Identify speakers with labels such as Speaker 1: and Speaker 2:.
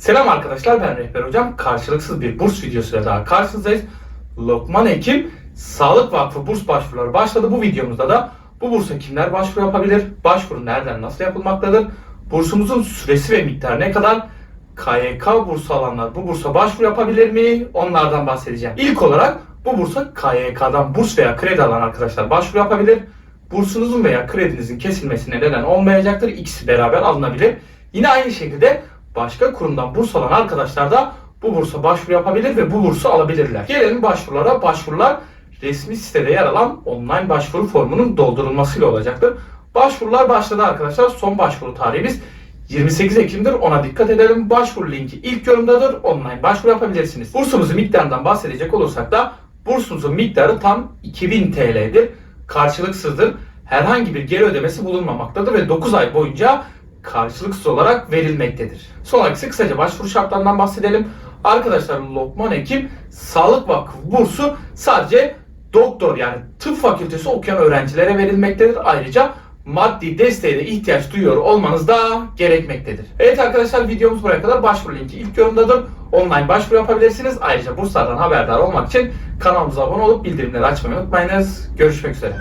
Speaker 1: Selam arkadaşlar ben Rehber Hocam. Karşılıksız bir burs videosuyla daha karşınızdayız. Lokman Hekim Sağlık Vakfı burs başvuruları başladı. Bu videomuzda da bu bursa kimler başvuru yapabilir? Başvuru nereden nasıl yapılmaktadır? Bursumuzun süresi ve miktarı ne kadar? KYK bursu alanlar bu bursa başvuru yapabilir mi? Onlardan bahsedeceğim. İlk olarak bu bursa KYK'dan burs veya kredi alan arkadaşlar başvuru yapabilir. Bursunuzun veya kredinizin kesilmesine neden olmayacaktır. İkisi beraber alınabilir. Yine aynı şekilde başka kurumdan burs alan arkadaşlar da bu bursa başvuru yapabilir ve bu bursu alabilirler. Gelelim başvurulara. Başvurular resmi sitede yer alan online başvuru formunun doldurulmasıyla olacaktır. Başvurular başladı arkadaşlar. Son başvuru tarihimiz 28 Ekim'dir. Ona dikkat edelim. Başvuru linki ilk yorumdadır. Online başvuru yapabilirsiniz. Bursumuzun miktarından bahsedecek olursak da bursumuzun miktarı tam 2000 TL'dir. Karşılıksızdır. Herhangi bir geri ödemesi bulunmamaktadır ve 9 ay boyunca karşılıksız olarak verilmektedir. Son olarak kısaca başvuru şartlarından bahsedelim. Arkadaşlar Lokman Hekim Sağlık Vakfı bursu sadece doktor yani tıp fakültesi okuyan öğrencilere verilmektedir. Ayrıca maddi desteğe de ihtiyaç duyuyor olmanız da gerekmektedir. Evet arkadaşlar videomuz buraya kadar başvuru linki ilk yorumdadır. Online başvuru yapabilirsiniz. Ayrıca burslardan haberdar olmak için kanalımıza abone olup bildirimleri açmayı unutmayınız. Görüşmek üzere.